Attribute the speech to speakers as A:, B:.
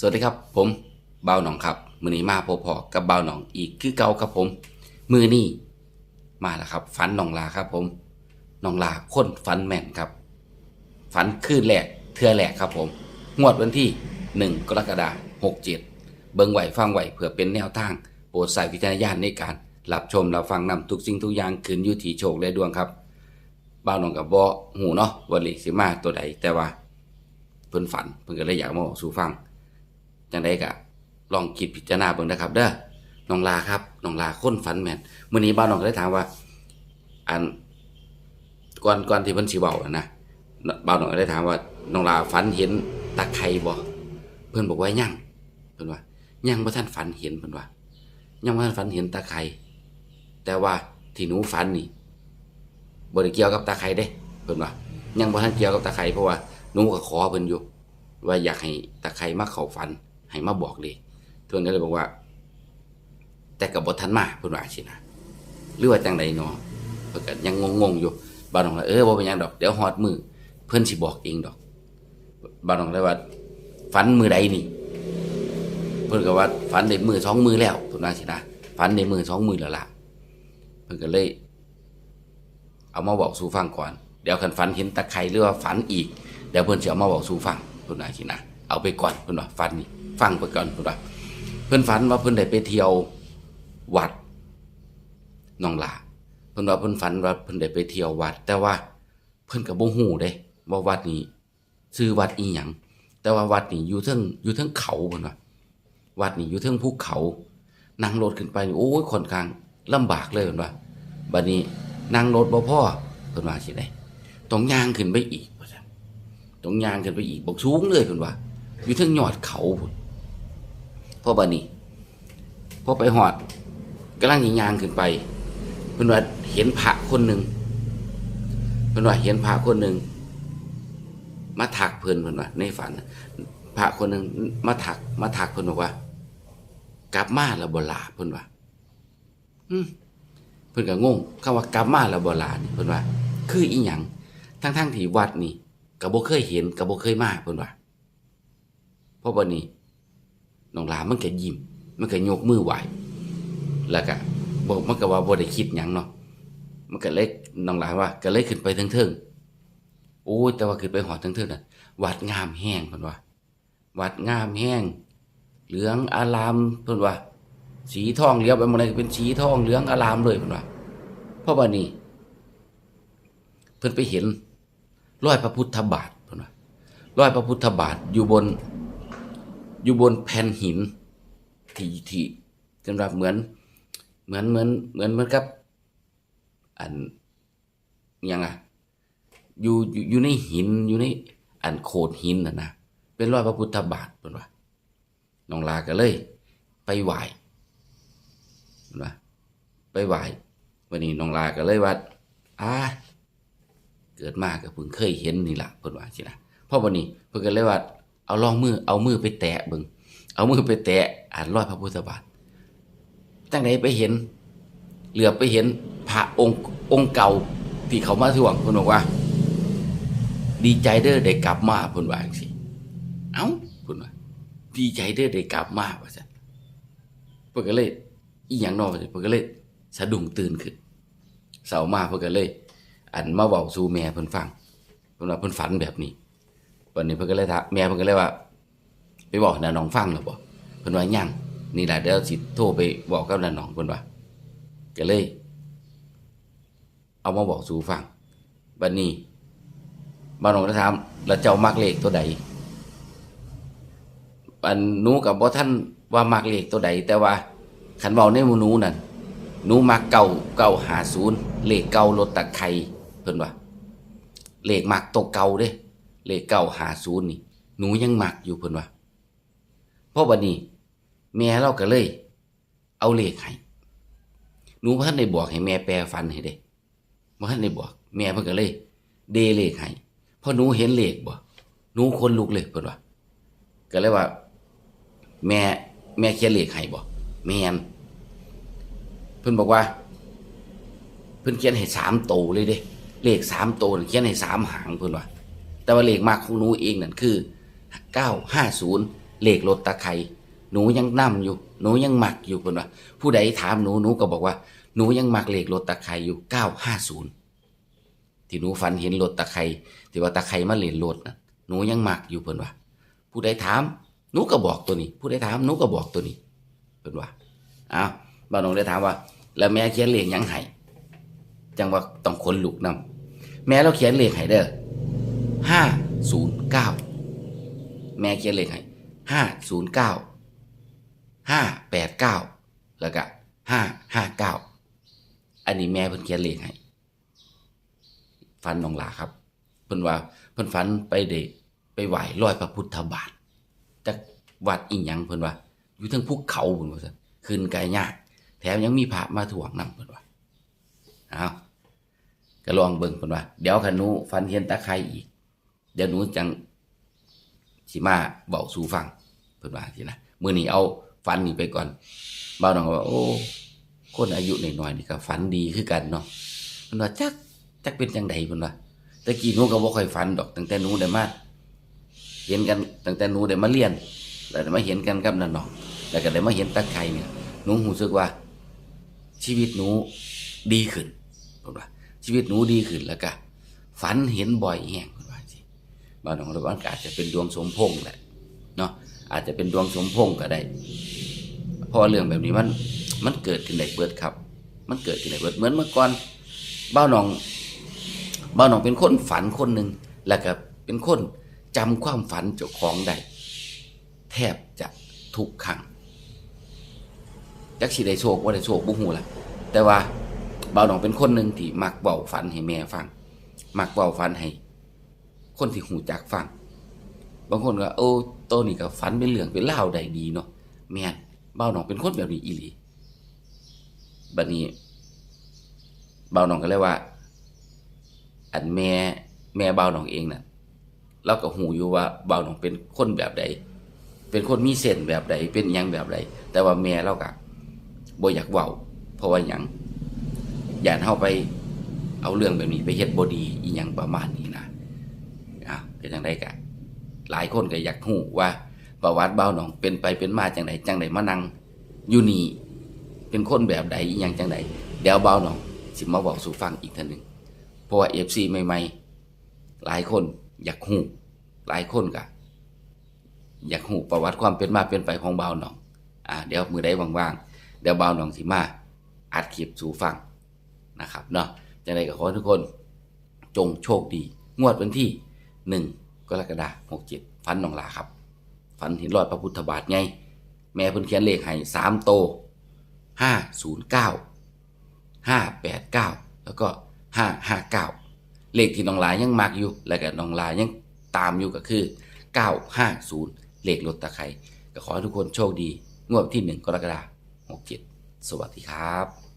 A: สวัสดีครับผมเบาหนองครับ มือนี้มาพบพอกับเบาหนองอีกคือเก่าครับผม มือนี้มาแล้วครับฝันหนองลาครับผมหนองลาคนฝันแม่นครับฝันคืนแรกเทือแรกครับผม งวดวันที่หนึ่งกรกฎาคม67 เบิ่งไหวฟังไหวเพื่อเป็นแนวทาง โปรดใส่วิจารณญาณในการรับชมรับฟังนำทุกสิ่งทุกอย่างขึ้นอยู่ที่โชคและดวงครับบ้าหนองกับบ่หูเนาะว่าเลขสิมาตัวใดแต่ว่าเพิ่นฝันเพิ่นก็เลยอยากมาบอกสู่ฟัง จังไดก็ลองคิดพิจารณาเบิ่งนะครับ เด้อน้องลาครับน้องลาคนฝันแม่นมื้อนี้บ้าวน้องก็เลยถามว่า อันก่อนก่อนที่เพิ่นสิเว้าอะนะบ้าวน้องก็เลยถามว่าน้องลาฝันเห็นตะไคร่บ่เพิ่นบอกว่ายังเพิ่นว่ายังบ่ทันฝันเห็นเพิ่นว่ายังบ่ทันฝันเห็นตะไคร่แต่ว่าที่หนูฝันนี่บ่ได้เกี่ยวกับตะไคร่เด้เพิ่นว่ายังบ่ทันเกี่ยวกับตะไคร่เพราะว่าหนูก็ขอเพิ่นอยู่ว่าอยากให้ตะไคร่มาเข้าฝัน ให้มาบอกเลยเพิ่นก็เลยบอกว่า แต่กับบททันมาเพิ่นว่าสินะหรือว่าจังไดเนาะเพิ่นก็ยังงงๆอยู่บาวน้องว่าเออบ่เป็นหยังดอกเดี๋ยวฮอดมือเพิ่นสิบอกเองดอก บาวน้องเลยว่าฝันมือใดนี่ เพิ่นก็ว่าฝันได้มือสองมือแล้วเพิ่นว่าสินะฝันได้มือสองมือแล้วล่ะเพิ่นก็เลย เอามาบอกสู่ฟังก่อน เดี๋ยวคันฝันเห็นตะไคร่หรือว่าฝันอีกเดี๋ยวเพิ่นสิเอามาบอกสู่ฟังเพิ่นว่าสินะเอาไปก่อนเพิ่นว่าฝันนี่ ฟังไปก่อนเพิ่นว่าเพิ่นฝันว่าเพิ่นได้ไปเที่ยววัดนองลาเพิ่นว่าเพิ่นฝันว่าเพิ่นได้ไปเที่ยววัด แต่ว่าเพิ่นก็บ่ฮู้เด้ว่าวัดนี้ชื่อวัดอีหยังแต่ว่าวัดนี้อยู่เทิงอยู่เทิงเขาเพิ่นว่าวัดนี้อยู่เทิงภูเขานั่งรถขึ้นไปโอ้ยค่อนข้างลำบากเลยเพิ่นว่าบัดนี้นั่งรถบ่พอเพิ่นว่าสิได้ต้องย่างขึ้นไปอีกว่าซั่นต้องย่างขึ้นไปอีกบอกสูงเลยเพิ่นว่า อยู่เทั้งยอดเขาพุ่น พอบัดนี้พอไปหอดกำลังย่างขึ้นไปเพิ่นว่าเห็นพระคนหนึ่งเพิ่นว่าเห็นพระคนหนึ่งมาถักเพิ่นเพิ่นว่าในฝันพระคนหนึ่งมาถักมาถักเพิ่นบอกว่า กลับมาแล้วบ่ลาเพิ่นว่าเพิ่นก็งงคำว่ากลับมาแล้วบ่ลานี่เพิ่นว่า คืออีหยังทั้งๆที่วัดนี่ก็บ่เคยเห็นก็บ่เคยมาเพิ่นว่าพราะวันนี้ น้องหลามันก็ยิ้มมันก็ยกมือไหวแล้วก็บอกมันก็ว่าบ่ได้คิดหยังเนาะมันก็เลยน้องหลาว่า ก็เลยขึ้นไปเทิงๆโอ้ยแต่ว่าขึ้นไปหอดเทิงๆน่ะวัดงามแห้งเพิ่นว่า วัดงามแห้งเหลืองอารามเพิ่นว่า สีทองเลี้ยวไปหมดเลยเป็นสีทองเหลืองอารามเลยเพิ่นว่าเพราะว่านี่เพิ่นไปเห็นร้อยพระพุทธบาทเพิ่นว่าร้อยพระพุทธบาทอยู่บน อยู่บนแผ่นหินที่ที่สำหรับเหมือนเหมือนเหมือนเหมือนเหมือนกับ อันยังอะอยู่อยู่ในหินอยู่ในอันโขดหินนะนะเป็นรอยพระพุทธบาทเพิ่นว่าน้องลาก็เลย ไปไหว้เพิ่นว่าไปไหว้วันนี้น้องลาก็เลยว่าอ่าเกิดมาก็เพิ่งเคยเห็นนี่แหละเพิ่นว่าสินะเพราะวันนี้เพิ่นก็เลยว่า เอาลองมือเอามือไปแตะเบิงเอามือไปแตะอ่านรอยพระพุทธบาทจังไดไปเห็น เหลือไปเห็นพระองค์องค์เก่าที่เขามาทวงเพิ่นบอกว่า ดีใจเด้อได้กลับมาเพิ่นว่าจังซี่เอ้าเพิ่นว่าดีใจเด้อได้กลับมาว่าซั่นเพิ่นก็เลยอีหยังนาะว่าซั่นเพิ่นก็เลยสะดุ้งตื่นขึ้นเสาร์มาเพิ่นก็เลย อันมาเว้าสู่แม่เพิ่นฟังเพิ่นว่าเพิ่นฝันแบบนี้ วันนี้เพิ่นก็เลยถามแม่เพิ่นก็เลยว่า ไปบอกน้าน้องฟังแล้วบ่เพิ่นว่ายังนี่ล่ะเดี๋ยวสิโทรไปบอกกับน้าน้องเพิ่นว่าก็เลย เอามาบอกสู่ฟังบัดนี้บ้านน้องก็ถามแล้วเจ้ามักเลขตัวใดอันหนูกับบ่ท่านว่ามักเลขตัวใดแต่ว่าคันเว้าในหมู่หนูนั่นหนูมักเก่าเก่าหาศูนย์เลขเก่ารถตะไคร่เพิ่นว่าเลขมักตัวเก่าเด้ เลขเก่าหาศูนย์นี่ หนูยังหมักอยู่เพิ่นว่าเพราะวันนี้แม่เราก็เลย เอาเลขให้หนูบ่ทันได้บอกให้แม่แปลฟันให้เด้บ่ทันได้บอก แม่เพิ่นก็เลย เดเลขให้เพราะหนูเห็นเลขบ่หนูคนลุกเลยเพิ่นว่าก็เลยว่า แม่แม่เขียนเลขให้บ่แม่นเพิ่นบอกว่า เพิ่นเขียนให้สามโตเลยเด้ เลขสามโตเขียนให้สามหางเพิ่นว่า แต่ว่าเลขมากของหนูเองนั่นคือเก้าห้าศูนย์เลขรถตะไคร่หนูยังนํอยู่ หนูยังหมักอยู่เพิ่นว่าผู้ใดถามหนูหนูก็บอกว่า หนูยังหมักเลขรถตะไคร่อยู่ 950 ที่หนูฝันเห็นรถตะไคร่ที่ว่าตะไคร่มาเล่นรถนะหนูยังหมักอยู่เพิ่นว่า ผู้ใดถามหนูก็บอกตัวนี้ ผู้ใดถามหนูก็บอกตัวนี้เพิ่นว่าอ้าวบ้านน้องได้ถามว่า แล้วแม่เขียนเลขยังให้จังว่าต้องคนลุกนํแม่เราเขียนเลขให้เด้อ 509แม่เขียนเลขให้509 589แล้วก็559อันนี้แม่เพิ่นเขียนเลขให้ฝันน้องหลาครับเพิ่นว่าเพิ่นฝันไปเดไปไหว้รอยพระพุทธบาทจากวัดอีหยังเพิ่นว่า อยู่ทั้งภูเขาเพิ่นว่าซั่นขึ้นไกลยากแถมยังมีพระมาถ่วงนำเพิ่นว่าเอาก็ลองเบิ่งเพิ่นว่า เดี๋ยวคันนูฝันเห็นตะไคร้อีก เดี๋ยวหนูจังสิมาเว้าสู่ฟังเพิ่นว่าสินะมื้อนี้เอาฝันนี่ไปก่อนบ่าวน้องก็ว่าโอ้คนอายุหน้อยๆนี่ก็ฝันดีคือกันเนาะเพิ่นว่าจักจักเป็นจังไดเพิ่นว่าแต่กี้หนูก็บ่ค่อยฝันดอกตั้งแต่หนูได้มาเห็นกันตั้งแต่หนูได้มาเรียนแล้วได้มาเห็นกันกับนั่นเนาะแล้วก็ได้มาเห็นตะไคร่เนี่ยหนูรู้สึกว่า ชีวิตหนูดีขึ้นเพิ่นว่าชีวิตหนูดีขึ้นแล้วก็ฝันเห็นบ่อยแง่ บ่าน้องระวังก็อาจจะเป็นดวงสมพงษ์แหละเนาะอาจจะเป็นดวงสมพงษ์ก็ได้เพราะเรื่องแบบนี้มันมันเกิดขึ้นได้เบิดครับ มันเกิดขึ้นได้เบิดเหมือนเมื่อก่อนบ้าวหนองบ้าวหนองเป็นคนฝันคนหนึ่งแล้วก็เป็นคนจำความฝันเจ้าของได้แทบจะทุกครั้งจักสิได้โชคว่าได้โชคบุหูละแต่ว่าบ้าวหนองเป็นคนหนึ่งที่มักเบาฝันให้แม่ฟัง มักเบาฝันให้ คนที่หูจักฟัง บางคนก็โอ้โตนี่ก็ฝันเป็นเรื่องเป็นเล่าได้ดีเนาะแม่นเบาหนองเป็นคนแบบนี้อีหลีบัดนี้เบาหนองก็เลยว่า อันแม่แม่เบาหนองเองน่ะเราก็หูอยู่ว่าเบาหนองเป็นคนแบบใดเป็นคนมีเส้นแบบใดเป็นยังแบบใดแต่ว่าแม่เราก็บ่อยากเว้าเพราะว่าหยังอย่านเฮาไปเอาเรื่องแบบนี้ไปเฮ็ดบ่ดีอีหยังประมาณนี้นะ เป็นจังไดกะหลายคนก็อยากหูว่าประวัติเบาหนองเป็นไปเป็นมาจังไดจังไดมานั่งอยู่นี่เป็นคนแบบใดอหยังจังไดเดี๋ยวเบาหนอง สิมาบอกสู่ฟังอีกเท่านึงเพราะว่า FC ใหม่ๆ หลายคนอยากหูหลายคนก็อยากหูประวัติความเป็นมาเป็นไปของเบาหนองอ่าเดี๋ยวมือได้ว่างๆเดี๋ยวเบาหนองสิมาอัดคลิปสู่ฟังนะครับเนาะจังไดก็ขอทุกคนจงโชคดี งวดวันที่ หนึ่งกรกฎาหกเจ็ดฟันนองลาครับฝันเห็นรอยพระพุทธบาทไง แม่เพิ่นเขียนเลขให้สามโตห้าศูนย์เก้าห้าแปดเก้าแล้วก็ห้าห้าเก้าเลขที่น้องลายังมักอยู่ แล้วก็น้องลายังตามอยู่ก็คือเก้าห้าศูนย์เลขรถตะไคร่ก็ขอให้ทุกคนโชคดี งวดที่หนึ่งกรกฎาหกเจ็ดสวัสดีครับ